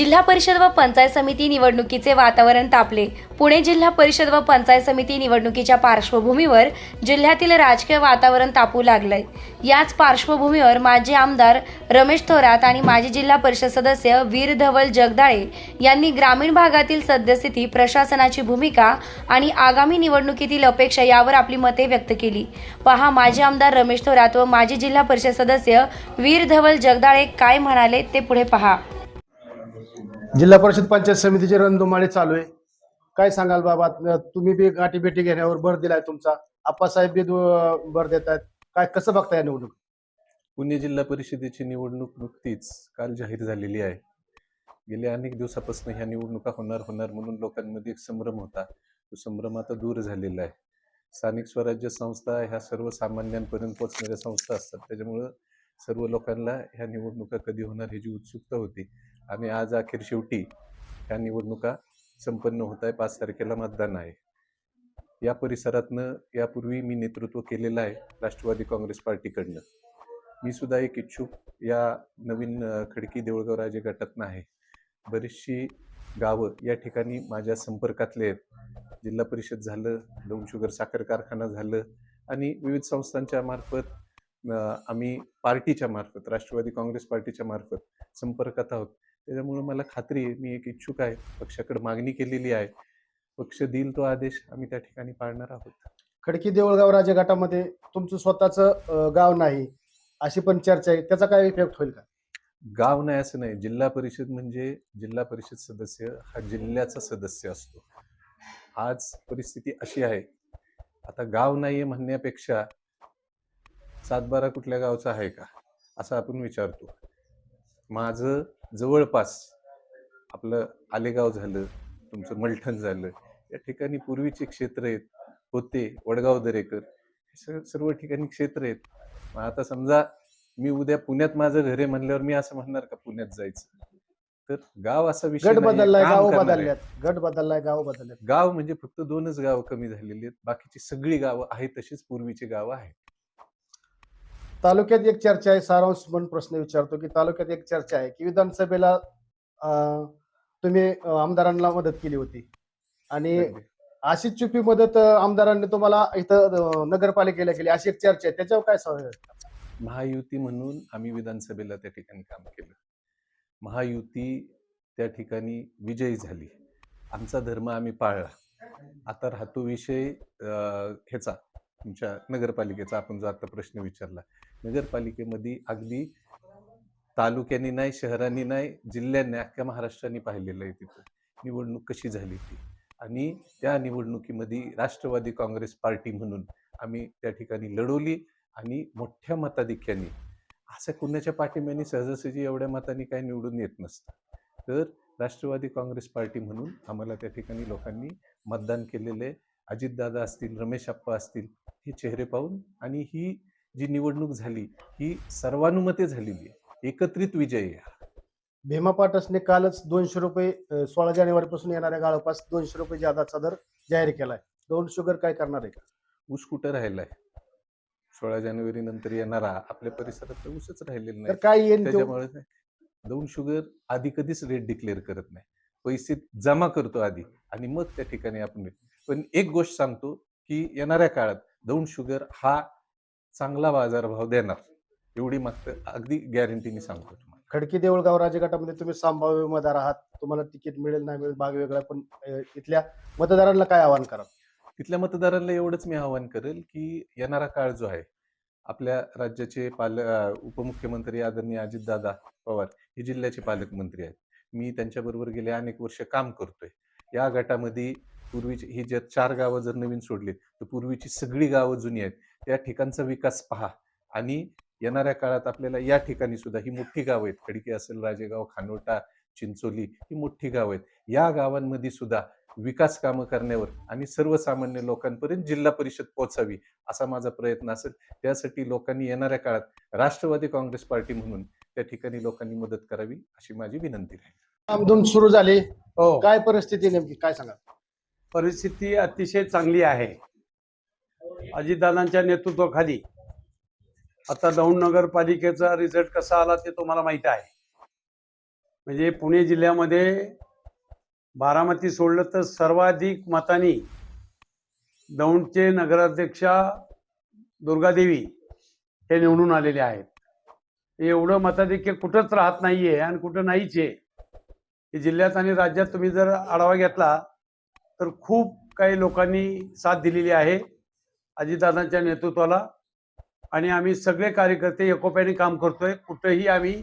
जिल्हा परिषद व पंचायत समिती निवडणुकीचे वातावरण तापले. पुणे जिल्हा परिषद व पंचायत समिती निवडणुकीच्या पार्श्वभूमीवर जिल्ह्यातील राजकीय वातावरण तापू लागलंय. याच पार्श्वभूमीवर माजी आमदार रमेश थोरात आणि माजी जिल्हा परिषद सदस्य वीर धवल जगदाळे यांनी ग्रामीण भागातील सद्यस्थिती प्रशासनाची भूमिका आणि आगामी निवडणुकीतील अपेक्षा यावर आपली मते व्यक्त केली. पहा माजी आमदार रमेश थोरात व माजी जिल्हा परिषद सदस्य वीर धवल जगदाळे काय म्हणाले ते पुढे पहा. जिल्हा परिषद पंचायत समितीचे रणधुमाळे चालू आहे. काय सांगाल बाबा? तुम्ही बी गाठी भेटी घेण्यावर भर दिलाय तुमचा. आप्पासाहेब बी भर देत आहेत काय कसं बघताय या निवडणूक? पुणे जिल्हा परिषदेची निवडणूक नुकतीच काल जाहीर झालेली आहे. गेल्या अनेक दिवसापासून ह्या निवडणुका होणार होणार म्हणून लोकांमध्ये एक संभ्रम होता. तो संभ्रम आता दूर झालेला आहे. स्थानिक स्वराज्य संस्था ह्या सर्वसामान्यांपर्यंत पोहोचणाऱ्या संस्था असतात. त्याच्यामुळं सर्व लोकांना ह्या निवडणुका कधी होणार ह्याची उत्सुकता होती. आणि आज अखेर शेवटी ह्या निवडणुका संपन्न होत आहे पाच तारखेला मतदान आहे. या परिसरातनं यापूर्वी मी नेतृत्व केलेलं आहे राष्ट्रवादी काँग्रेस पार्टीकडनं. मी सुद्धा एक इच्छुक या नवीन खडकी देऊळगाव राजे गटातनं आहे. बरीचशी गावं या ठिकाणी माझ्या संपर्कातले आहेत. जिल्हा परिषद झालं दोन शुगर साखर कारखाना झालं आणि विविध संस्थांच्या मार्फत आम्ही पार्टीच्या मार्फत राष्ट्रवादी काँग्रेस पार्टीच्या मार्फत संपर्कात आहोत. त्याच्यामुळे मला खात्री आहे मी एक इच्छुक आहे पक्षाकडे मागणी केलेली आहे. पक्ष देईल तो आदेश आम्ही त्या ठिकाणी पाळणार आहोत. खडकी देऊळगाव राजे गटामध्ये तुमचं स्वतःचं गाव नाही अशी पण चर्चा आहे. त्याचा काय इफेक्ट होईल का? गाव नाही असं नाही. जिल्हा परिषद म्हणजे जिल्हा परिषद सदस्य हा जिल्ह्याचा सदस्य असतो. आज परिस्थिती अशी आहे. आता गाव नाहीये म्हणण्यापेक्षा सातबारा कुठल्या गावचा आहे का? असं आपण विचारतो. माझं जवळपास आपलं आलेगाव झालं तुमचं मलठण झालं या ठिकाणी पूर्वीचे क्षेत्र आहेत होते वडगाव दरेकर हे सर्व ठिकाणी क्षेत्र आहेत. मग आता समजा मी उद्या पुण्यात माझं घर आहे म्हणल्यावर मी असं म्हणणार का पुण्यात जायचं? तर गाव असा विषय गट बदललाय गाव. बदलल्यात गट बदललाय गाव बदलल्यात. गाव म्हणजे फक्त दोनच गावं कमी झालेली आहेत बाकीची सगळी गावं आहेत तशीच पूर्वीची गावं आहेत. तालुक्यात एक चर्चा आहे सारांश म्हणून प्रश्न विचारतो की तालुक्यात एक चर्चा आहे की विधानसभेला तुम्ही आमदारांना मदत केली होती. आणि अशीच चुपी मदत आमदारांनी तुम्हाला इथं नगरपालिकेला केली. अशी एक चर्चा आहे. त्याच्यावर काय सांगाल? महायुती म्हणून आम्ही विधानसभेला त्या ठिकाणी काम केलं. महायुती त्या ठिकाणी विजयी झाली. आमचा धर्म आम्ही पाळला. आता राहतो विषय ह्याचा. तुमच्या नगरपालिकेचा आपण जो आता प्रश्न विचारला नगरपालिकेमध्ये अगदी तालुक्यांनी नाही शहरांनी नाही जिल्ह्यांनी अख्ख्या महाराष्ट्राने पाहिलेलं आहे तिथं. निवडणूक कशी झाली ती? आणि त्या निवडणुकीमध्ये राष्ट्रवादी काँग्रेस पार्टी म्हणून आम्ही त्या ठिकाणी लढवली आणि मोठ्या मताधिक्याने असं कुणाच्या पाठिंब्याने सहजासहजी एवढ्या मतांनी काही निवडून येत नसतं. तर राष्ट्रवादी काँग्रेस पार्टी म्हणून आम्हाला त्या ठिकाणी लोकांनी मतदान केलेले अजितदादा असतील रमेश अप्पा असतील हे चेहरे पाहून आणि ही जी निवडणूक झाली ही सर्वानुमते झालेली आहे. एकत्रित विजय. भीमा पाटसने कालच दोनशे रुपये सोळा जानेवारी पासून येणाऱ्या गाळोपास दोनशे रुपये जादाचा दर जाहीर केलाय. दोन शुगर काय करणार आहे का? ऊस कुठं राहिलाय? सोळा जानेवारी नंतर येणारा आपल्या परिसरात ऊसच राहिलेला नाही. काय येईल त्याच्यामुळे दौंड शुगर आधी कधीच रेट डिक्लेअर करत नाही. पैसे जमा करतो आधी आणि मग त्या ठिकाणी आपण पण एक गोष्ट सांगतो की येणाऱ्या काळात दौंड शुगर हा चांगला बाजारभाव देणार. एवढी मागतं अगदी गॅरंटीने सांगतो तुम्हाला. खडकी देऊळगाव राजगटामध्ये तुम्ही संभाव्य उमेदवार आहात. तुम्हाला तिकीट मिळेल नाही मिळेल भाग वेगळा पण इथल्या मतदारांना काय आवाहन करा तिथल्या मतदारांना एवढंच मी आवाहन करेल की येणारा काळ जो आहे आपल्या राज्याचे पाल उपमुख्यमंत्री आदरणीय अजितदादा पवार हे जिल्ह्याचे पालकमंत्री आहेत. मी त्यांच्याबरोबर गेले अनेक वर्ष काम करतोय. या गटामध्ये पूर्वीची ही ज्या चार गावं जर नवीन सोडली तर पूर्वीची सगळी गावं जुनी आहेत. त्या ठिकाणचा विकास पहा. आणि येणाऱ्या काळात आपल्याला या ठिकाणी सुद्धा ही मोठी गावं आहेत. खडकी असेल राजेगाव खानोटा चिंचोली ही मोठी गावं आहेत. या गावांमध्ये सुद्धा विकास कामं करण्यावर आणि सर्वसामान्य लोकांपर्यंत जिल्हा परिषद पोहोचावी असा माझा प्रयत्न असेल. त्यासाठी लोकांनी येणाऱ्या काळात राष्ट्रवादी काँग्रेस पार्टी म्हणून त्या ठिकाणी लोकांनी मदत करावी अशी माझी विनंती राहील आमदून सुरू झाली. हो. काय परिस्थिती नेमकी? काय सांगा परिस्थिती अतिशय चांगली आहे. अजितदादांच्या नेतृत्वाखाली आता दौंड नगरपालिकेचा रिझल्ट कसा आला ते तुम्हाला माहीत आहे. म्हणजे पुणे जिल्ह्यामध्ये बारामती सोडलं तर सर्वाधिक मतांनी दौंडचे नगराध्यक्षा दुर्गादेवी हे निवडून आलेले आहेत. एवढं मताधिक्य कुठंच राहत नाही आहे आणि कुठं नाहीच आहे. जिल्ह्यात आणि राज्यात तुम्ही जर आढावा घेतला तर खूप काही लोकांनी साथ दिलेली आहे अजितदादांच्या नेतृत्वाला. आणि आम्ही सगळे कार्यकर्ते एकोप्याने काम करतोय. कुठंही आम्ही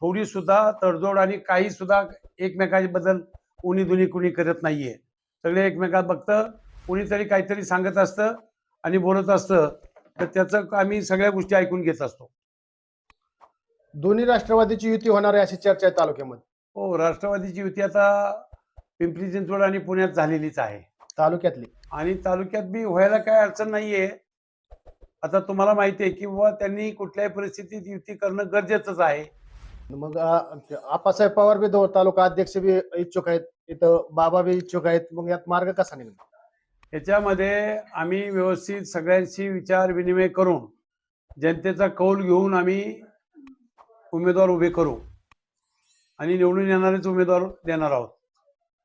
थोडी सुद्धा तडजोड आणि काही सुद्धा एकमेकांबद्दल उणी दुनी कुणी करत नाहीये. सगळे एकमेकात बघतं कुणीतरी काहीतरी सांगत असतं आणि बोलत असतं. तर त्याचं आम्ही सगळ्या गोष्टी ऐकून घेत असतो. दोन्ही राष्ट्रवादीची युती होणार आहे अशी चर्चा आहे तालुक्यामध्ये. हो राष्ट्रवादीची युती आता पिंपरी चिंचवड आणि पुण्यात झालेलीच आहे. तालुक्यातली. आणि तालुक्यात बी व्हायला काय अडचण नाहीये. आता तुम्हाला माहिती आहे की बुवा त्यांनी कुठल्याही परिस्थितीत युती करणं गरजेचंच आहे. मग अं, आप्पासाहेब पवार बी दो तालुका अध्यक्ष बी इच्छुक आहेत. इथं बाबा बी इच्छुक आहेत. मग यात मार्ग कसा निघणार? ह्याच्यामध्ये आम्ही व्यवस्थित सगळ्यांशी विचार विनिमय करून जनतेचा कौल घेऊन आम्ही उमेदवार उभे करू. आणि निवडून येणारेच उमेदवार देणार आहोत.